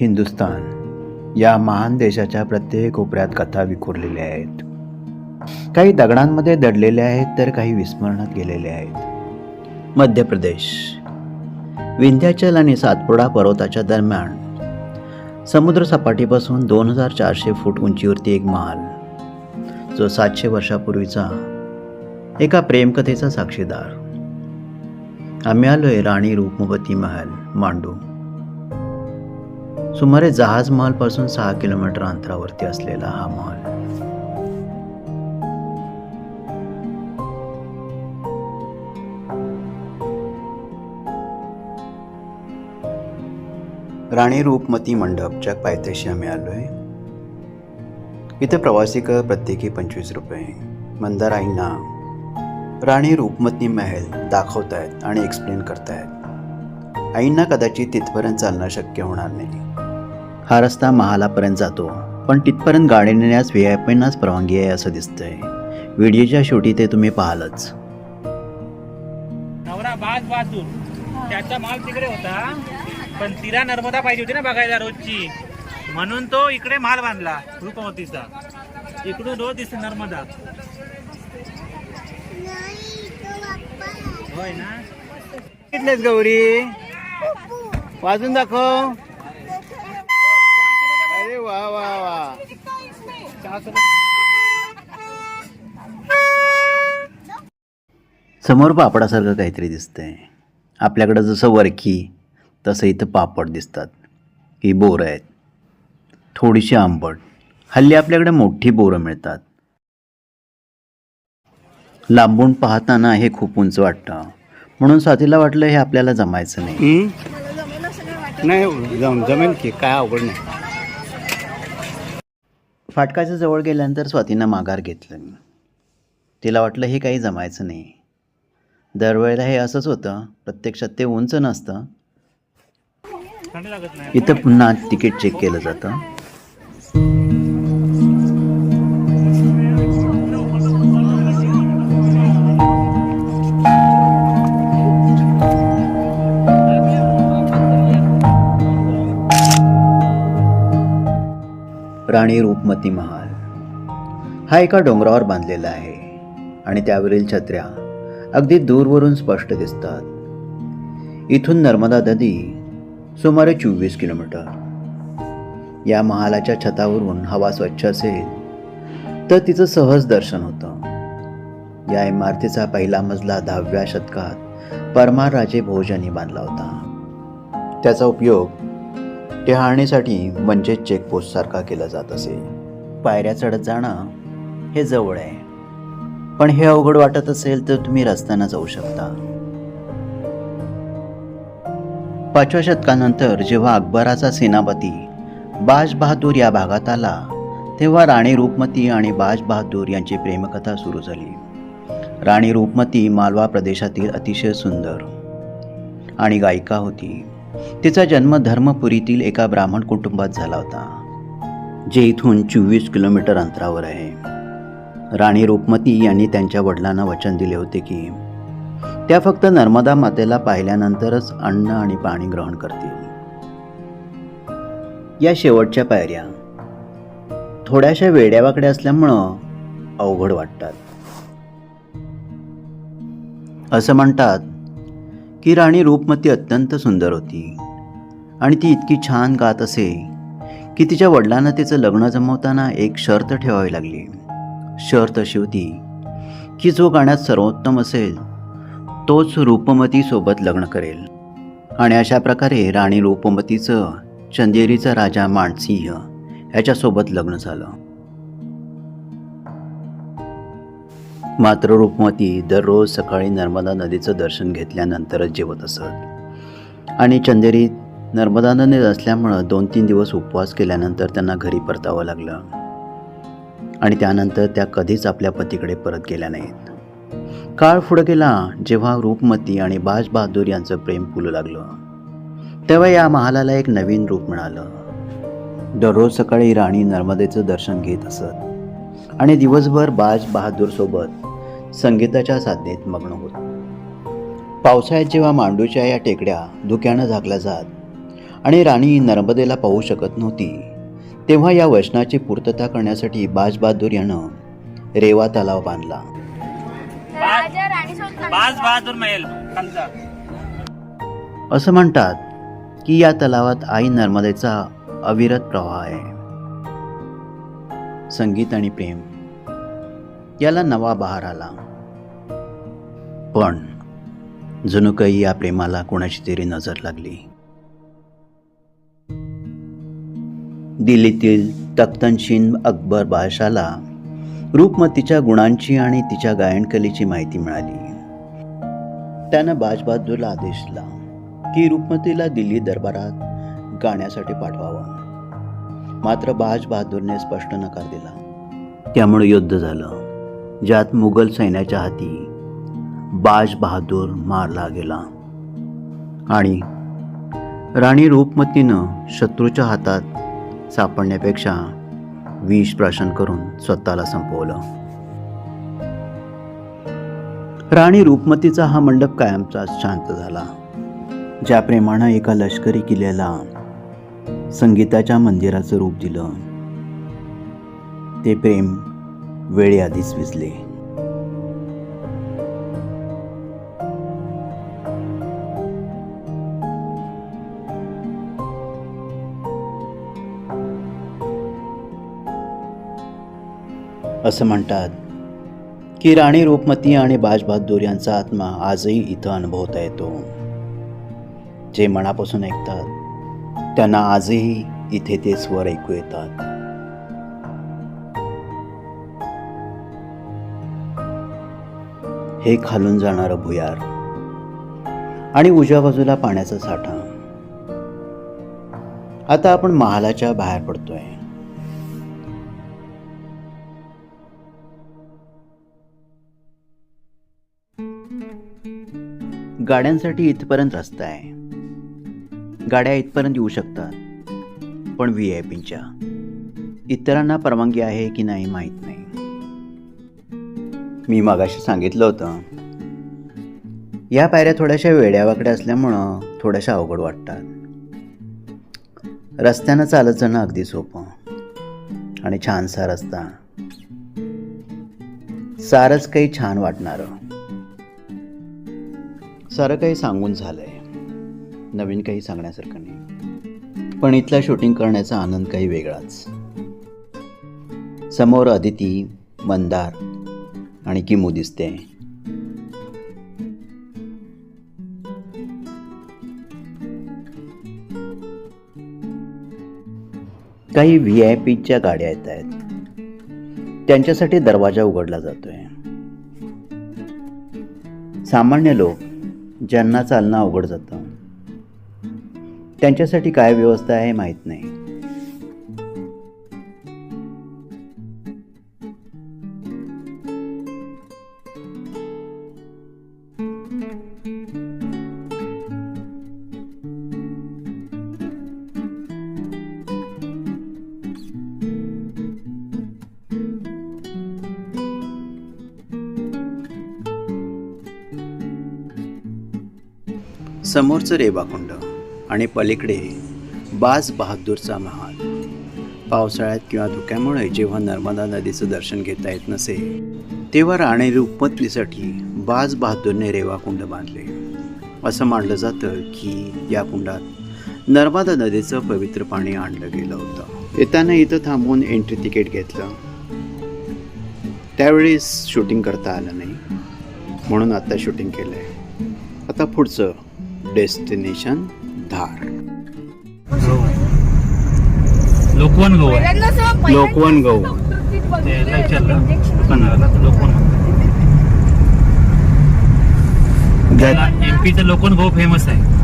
हिंदुस्तान या महान देशाच्या प्रत्येक कोपऱ्यात कथा विखुरलेल्या आहेत. काही दगडांमध्ये दडलेल्या आहेत तर काही विस्मरणात गेलेल्या आहेत. मध्य प्रदेश विंध्याचल आणि सातपुडा पर्वताच्या दरम्यान समुद्रसपाटीपासून दोन हजार चारशे फूट उंचीवरती एक महाल जो सातशे वर्षापूर्वीचा एका प्रेमकथेचा साक्षीदार. आम्ही आलोय राणी रूपमवती महल मांडू. सुमारे जहाज महालपासून सहा किलोमीटर अंतरावरती असलेला हा महल. राणी रूपमती मंडपच्या पायथ्याशी आम्ही आलोय. इथे प्रवासी कर प्रत्येकी पंचवीस रुपये. मंदार आईंना राणी रूपमती महल दाखवतायत आणि एक्सप्लेन करतायत. आईंना कदाचित तिथपर्यंत चालणं शक्य होणार नाही. हा रस्ता महालापर्यंत जातो. पण तिथपर्यंत गाडी नेण्यास व्ही आय पींनाच परवानगी आहे असं दिसतंय. व्हिडिओच्या शेवटी ते तुम्ही पाहालच. नवरा बाज बहादूर त्याचा माल तिकडे होता. पण तिला नर्मदा पाहिजे होती ना बघायला रोजची. म्हणून तो इकडे माल बांधला रूपमतीचा इकडून रोज दिसते नर्मदा. होय ना? कितलेच गौरी? वाजून दाखव. समोर पापडासारखं काहीतरी दिसतंय. आपल्याकडं जसं वरखी तसं इथं पापड दिसतात. ही बोरं आहेत. थोडीशी आंबट. हल्ली आपल्याकडे मोठी बोरं मिळतात. लांबून पाहताना हे खूप उंच वाटतं. म्हणून स्वातीला वाटलं हे आपल्याला जमायचं नाही. जमेल की काय अवघड नाही. फाटकाच्या जवळ गेल्यानंतर स्वातीनं माघार घेतलं तिला वाटलं हे काही जमायचं नाही. दरवेळेला हे असंच होतं. प्रत्यक्षात ते उंच नसतं. इथं पुन्हा तिकीट चेक केलं जातं. राणी रूपमती महाल. हा एका डोंगरावर बांधलेला आहे आणि त्यावरील छत्र्या अगदी दूरवरून स्पष्ट दिसतात. इथून नर्मदा नदी सुमारे चोवीस किलोमीटर. या महालाच्या छतावरून हवा स्वच्छ असेल तर तिचं सहज दर्शन होतं. या इमारतीचा पहिला मजला दहाव्या शतकात परमार राजे भोजांनी बांधला होता. त्याचा उपयोग टेहाळणीसाठी म्हणजेच चेकपोस्टसारखा केला जात असे. पायऱ्या चढत जाणं हे जवळ आहे. पण हे अवघड वाटत असेल तर तुम्ही रस्त्यानं जाऊ शकता. पाचव्या शतकानंतर जेव्हा अकबराचा सेनापती बाज बहादूर या भागात आला तेव्हा राणी रूपमती आणि बाज बहादूर यांची प्रेमकथा सुरू झाली. राणी रूपमती मालवा प्रदेशातील अतिशय सुंदर आणि गायिका होती. तिचा जन्म धर्मपुरीतील एका ब्राह्मण कुटुंबात झाला होता जे इथून चोवीस किलोमीटर अंतरावर आहे. राणी रूपमती यांनी त्यांच्या वडिलांना वचन दिले होते की त्या फक्त नर्मदा मातेला पाहिल्यानंतरच अन्न आणि पाणी ग्रहण करतील. या शेवटच्या पायऱ्या थोड्याशा वेड्यावाकड्या असल्यामुळं अवघड वाटतात. असं म्हणतात की राणी रूपमती अत्यंत सुंदर होती. आणि ती इतकी छान गात असे की तिच्या वडिलांना तिचं लग्न जमवताना एक शर्त ठेवावी लागली. शर्त अशी होती की जो गाण्यात सर्वोत्तम असेल तोच रूपमतीसोबत लग्न करेल. आणि अशा प्रकारे राणी रूपमतीचं चंदेरीचा राजा मानसिंह याच्यासोबत लग्न झालं. मात्र रूपमती दररोज सकाळी नर्मदा नदीचं दर्शन घेतल्यानंतरच जेवत असत. आणि चंदेरीत नर्मदा नदी असल्यामुळं दोन तीन दिवस उपवास केल्यानंतर त्यांना घरी परतावं लागलं. आणि त्यानंतर त्या कधीच आपल्या पतीकडे परत गेल्या नाहीत. काळ पुढं गेला जेव्हा रूपमती आणि बाज बहादूर यांचं प्रेम फुलू लागलं. तेव्हा या महालाला एक नवीन रूप मिळालं. दररोज सकाळी राणी नर्मदेचं दर्शन घेत असत. आणि दिवसभर बाज बहादूरसोबत संगीताच्या साधनेत मग्न होत. पावसाळ्यात जेव्हा मांडूच्या या टेकड्या धुक्यानं झाकल्या जात आणि राणी नर्मदेला पाहू शकत नव्हती तेव्हा या वचनाची पूर्तता करण्यासाठी बाजबहादूर यानं रेवा तलाव बांधला. असं म्हणतात की या तलावात आई नर्मदेचा अविरत प्रवाह आहे. संगीत आणि प्रेम. याला नवा बहार आला. पण जणू काही या प्रेमाला कोणाची तरी नजर लागली. दिल्लीतील तख्तनशीन अकबर बादशाला रूपमतीच्या गुणांची आणि तिच्या गायनकलेची माहिती मिळाली. त्यानं बाजबहादूरला आदेश दिला की रूपमतीला दिल्ली दरबारात गाण्यासाठी पाठवावं. मात्र बाज बहादूरने स्पष्ट नकार दिला. त्यामुळे युद्ध झालं. ज्यात मुघल सैन्याच्या हाती बाज बहादूर मारला गेला. आणि राणी रूपमतीनं शत्रूच्या हातात सापडण्यापेक्षा विष प्राशन करून स्वतःला संपवलं. राणी रूपमतीचा हा मंडप कायमचाच शांत झाला. ज्या प्रेमानं एका लष्करी किल्ल्याला संगीताच्या मंदिराचं रूप दिलं ते प्रेम वेळेआधीच विजले. असं म्हणतात की राणी रूपमती आणि बाजबहादूर यांचा आत्मा आजही इथं अनुभवता येतो. जे मनापासून ऐकतात त्यांना आजही इथे ते स्वर ऐकू येतात. हे खालून जाणारं भुयार. आणि उजव्या बाजूला पाण्याचा साठा. आता आपण महालाच्या बाहेर पडतोय. गाड्यांसाठी इथपर्यंत रस्ता आहे. गाड्या इथपर्यंत येऊ शकतात. पण व्ही आय पीच्या इतरांना परवानगी आहे की नाही माहीत नाही. मी मागाशी सांगितलं होतं. या पायऱ्या थोड्याशा वेड्यावाकड्या असल्यामुळं थोड्याशा अवघड वाटतात. रस्त्यानं चालत जाणं अगदी सोपं. आणि छानसा रस्ता. सारंच काही छान वाटणारं. सारं काही सांगून झालंय. नवीन काही सांगण्यासारखं नाही. पण इथला शूटिंग करण्याचा आनंद काही वेगळाच. समोर अदिती मंदार आणि किमू दिसते. काही व्ही आय पीच्या गाड्या येत आहेत. त्यांच्यासाठी दरवाजा उघडला जातोय. सामान्य लोक ज्यांना चालणं अवघड जातं. त्यांच्यासाठी काय व्यवस्था आहे माहीत नाही. समोरचं रेवाकुंड आणि पलीकडे बाज बहादूरचा महाल. पावसाळ्यात किंवा धुक्यामुळे जेव्हा नर्मदा नदीचं दर्शन घेता येत नसे तेव्हा राणी रूपमतीसाठी बाज बहादूरने रेवाकुंड बांधले. असं मानलं जातं की या कुंडात नर्मदा नदीचं पवित्र पाणी आणलं गेलं होतं. येताना इथं थांबून एंट्री तिकीट घेतलं. त्यावेळेस शूटिंग करता आलं नाही. म्हणून आता शूटिंग केलं आहे आता पुढचं डेस्टिनेशन धार. लोकवन गो आहे पहिल्यांदा असं- पहिल्यांदा लोकवन गहू. एमपीचं लोकवन गो फेमस आहे.